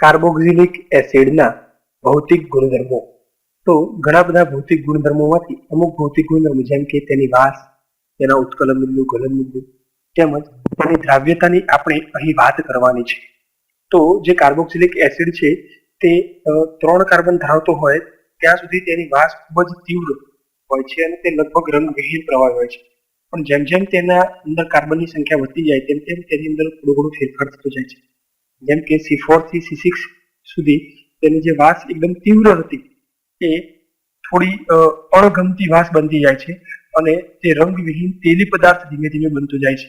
Carboxylic એસિડના ભૌતિક ગુણધર્મો. તો ઘણા બધા ભૌતિક ગુણધર્મોમાંથી અમુક ભૌતિક ગુણધર્મો જેમ કે તેની વાસ, તેના ઉત્કલન બિંદુ, ગલન બિંદુ તેમજ તેની દ્રાવ્યતાની આપણે અહીં વાત કરવાની છે. તો જે કાર્બોક્સિલિક એસિડ છે તે ત્રણ કાર્બન ધરાવતો હોય ત્યાં સુધી તેની વાસ ખૂબ જ તીવ્ર હોય છે અને તે લગભગ રંગવિહીન પ્રવાહી હોય છે. પણ જેમ જેમ તેના અંદર કાર્બનની સંખ્યા વધતી જાય, તેમ તેમ તેની અંદર થોડો ઘણો ફેરફાર થતો જાય છે. જેમ કે સી ફોરથી સી સિક્સ સુધી તેની જે વાસ એકદમ તીવ્ર હતી, એ થોડી અણગમતી વાસ બનતી જાય છે અને તે રંગવિહીન તેલી પદાર્થ ધીમે ધીમે બનતો જાય છે.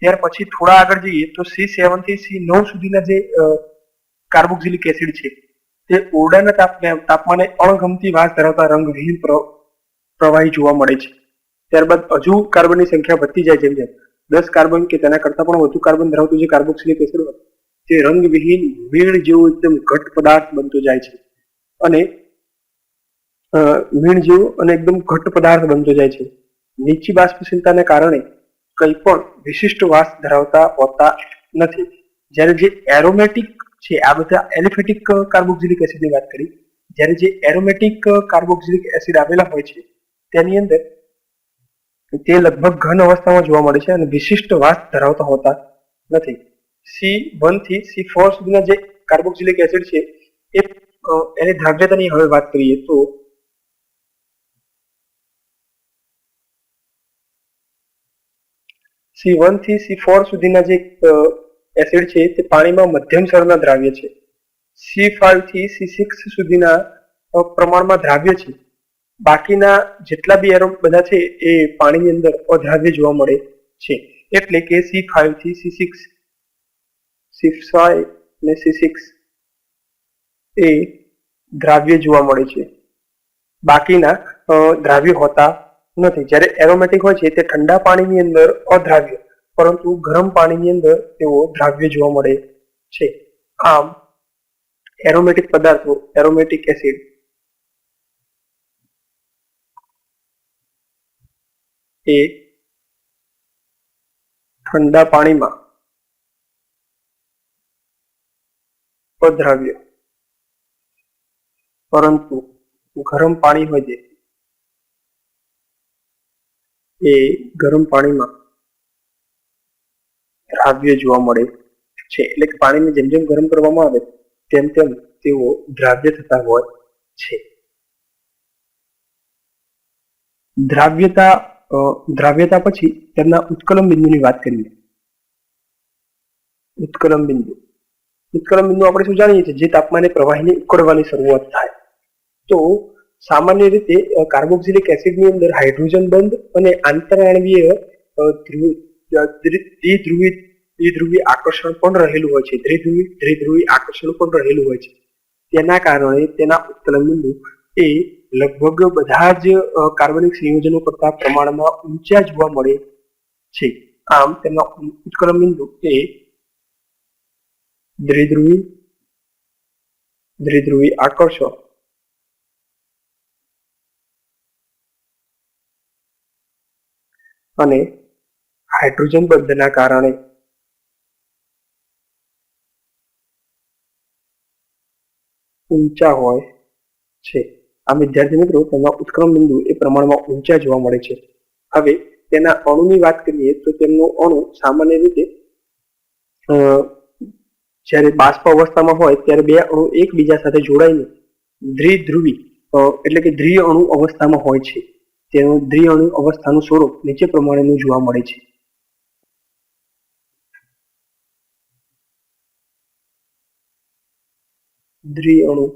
ત્યાર પછી થોડા આગળ જઈએ તો સી સેવનથી સી નવ સુધીના જે કાર્બોક્સિલિક એસિડ છે, તે ઓરડાના તાપને, તાપમાને અણગમતી વાસ ધરાવતા રંગવિહીન પ્ર- પ્રવાહી જોવા મળે છે. ત્યારબાદ હજુ કાર્બનની સંખ્યા વધતી જાય જેમ જેમ. દસ કાર્બન કે તેના કરતા પણ વધુ કાર્બન ધરાવતું જે કાર્બોક્સિલિક એસિડ તે રંગવિહીન મીણ જેવો એકદમ ઘટ પદાર્થ બનતો જાય છે. અને મીણ જેવો અને એકદમ ઘટ પદાર્થ બનતો જાય છે. નીચી બાષ્પશીલતાને કારણે કંઈ પણ વિશિષ્ટ વાસ ધરાવતા હોતા નથી. જ્યારે જે એરોમેટિક છે, આ બધા એલિફેટિક કાર્બોક્સિલિક એસિડની વાત કરી, જ્યારે જે એરોમેટિક કાર્બોક્સિલિક એસિડ આવેલા હોય છે, તેની અંદર તે લગભગ ઘન અવસ્થામાં જોવા મળે છે અને વિશિષ્ટ વાસ ધરાવતા હોતા નથી. સી વનથી સી ફોર સુધીના જે કાર્બોક્સિલિક એસિડ છે, એ એની દ્રાવ્યતાની હવે વાત કરીએ તો સી વનથી સી ફોર સુધીના જે એસિડ છે, તે પાણીમાં મધ્યમ સ્તરના દ્રાવ્ય છે. સી ફાઈવથી સી સિક્સ સુધીના પ્રમાણમાં દ્રાવ્ય છે. બાકીના જેટલા બી એરો બધા છે, એ પાણીની અંદર અદ્રાવ્ય જોવા મળે છે. એટલે કે સી ફાઈવથી સી સિક્સ સી ફાઈવ ને સી એ દ્રાવ્ય જોવા મળે છે. બાકીના દ્રાવ્ય હોતા નથી. જ્યારે એરોમેટિક હોય છે તે ઠંડા પાણીની અંદર અદ્રાવ્ય, પરંતુ ગરમ પાણીની અંદર તેઓ દ્રાવ્ય જોવા મળે છે. આમ, એરોમેટિક પદાર્થો, એરોમેટિક એસિડ એ ઠંડા પાણીમાં અદ્રાવ્ય પરંતુ ગરમ પાણી હોય એ ગરમ પાણીમાં દ્રાવ્ય જોવા મળે છે. એટલે કે પાણીને જેમ જેમ ગરમ કરવામાં આવે તેમ તેમ તેઓ દ્રાવ્ય થતા હોય છે. દ્રાવ્યતા દ્રાવ્યતા પછી તેમના ઉત્કલમ બિંદુની વાત કરીએ. ઉત્કલમ બિંદુ. ઉત્કલન બિંદુ આપણે શું જાણીએ છીએ? જે તાપમાને પ્રવાહીને ઉકળવાની શરૂઆત થાય. તો સામાન્ય રીતે કાર્બોક્સિલિક એસિડની અંદર હાઇડ્રોજન બંધ અને આંતરાણવીય દ્વિધ્રુવી દ્વિધ્રુવી આકર્ષણ પણ રહેલું હોય છે. દ્વિધ્રુવી દ્વિધ્રુવી આકર્ષણ પણ રહેલું હોય છે. તેના કારણે તેના ઉત્કલન બિંદુ એ લગભગ બધા જ કાર્બનિક સંયોજનો કરતા પ્રમાણમાં ઊંચા જોવા મળે છે. આમ, તેમના ઉત્કલન બિંદુ એ દ્વિધ્રુવી દ્વિધ્રુવી આકર્ષણ અને હાઇડ્રોજન બંધના કારણે ઊંચા હોય છે આ વિદ્યાર્થી મિત્રો તેમના ઉત્ક્રમ બિંદુ એ પ્રમાણમાં ઊંચા જોવા મળે છે હવે તેના અણુની વાત કરીએ તો તેમનો અણુ સામાન્ય રીતે જ્યારે બાષ્પ અવસ્થામાં હોય ત્યારે બે અણુ એકબીજા સાથે જોડાઈને દ્વિધ્રુવી એટલે કે દ્વિ અણુ અવસ્થામાં હોય છે. તેનું દ્વિ અણુ અવસ્થાનું સ્વરૂપ નીચે પ્રમાણેનું જોવા મળે છે. દ્વિ અણુ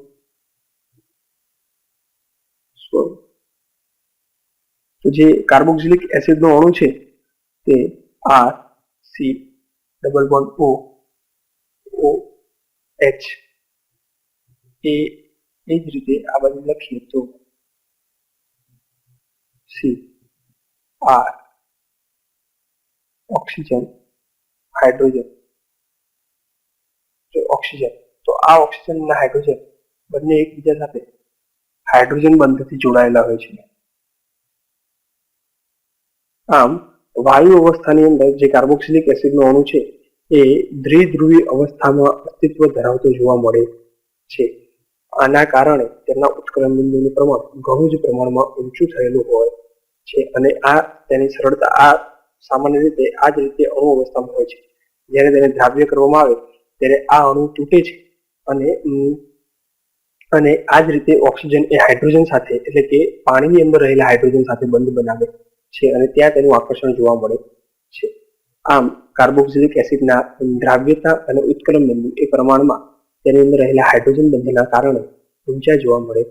તો જે કાર્બોક્સિલિક એસિડ નો અણુ છે તે R C double O O H એ એ જ રીતે આ બાજુ લખીએ તો C R oxygen hydrogen oxygen તો આ ઓક્સિજન અને હાઇડ્રોજન બંને એકબીજા સાથે હાઇડ્રોજન બંધથી જોડાયેલા હોય છે. આમ, વાયુ અવસ્થાની અંદર જે કાર્બોક્સિલિક એસિડનો અણુ છે એ દ્વિધ્રુવી અવસ્થામાં અસ્તિત્વ ધરાવતો જોવા મળે છે. આના કારણે તેમના ઉત્કલન બિંદુનું પ્રમાણ ઘણું જ પ્રમાણમાં ઊંચું થયેલું હોય છે અને આ તેની સરળતા આ સામાન્ય રીતે આ જ રીતે અણુ અવસ્થામાં હોય છે. જ્યારે તેને દ્રાવ્ય કરવામાં આવે ત્યારે આ અણુ તૂટે છે અને અને આ જ રીતે ઓક્સિજન એ હાઇડ્રોજન સાથે એટલે કે પાણીની અંદર રહેલા હાઇડ્રોજન સાથે બંધ બનાવે છે અને ત્યાં તેનું આકર્ષણ જોવા મળે છે. આમ કાર્બોક્સિલિક એસિડના દ્રાવ્યતા અને ઉત્કલન બિંદુ એ પ્રમાણમાં તેની અંદર રહેલા હાઇડ્રોજન બંધના કારણે ઊંચા જોવા મળે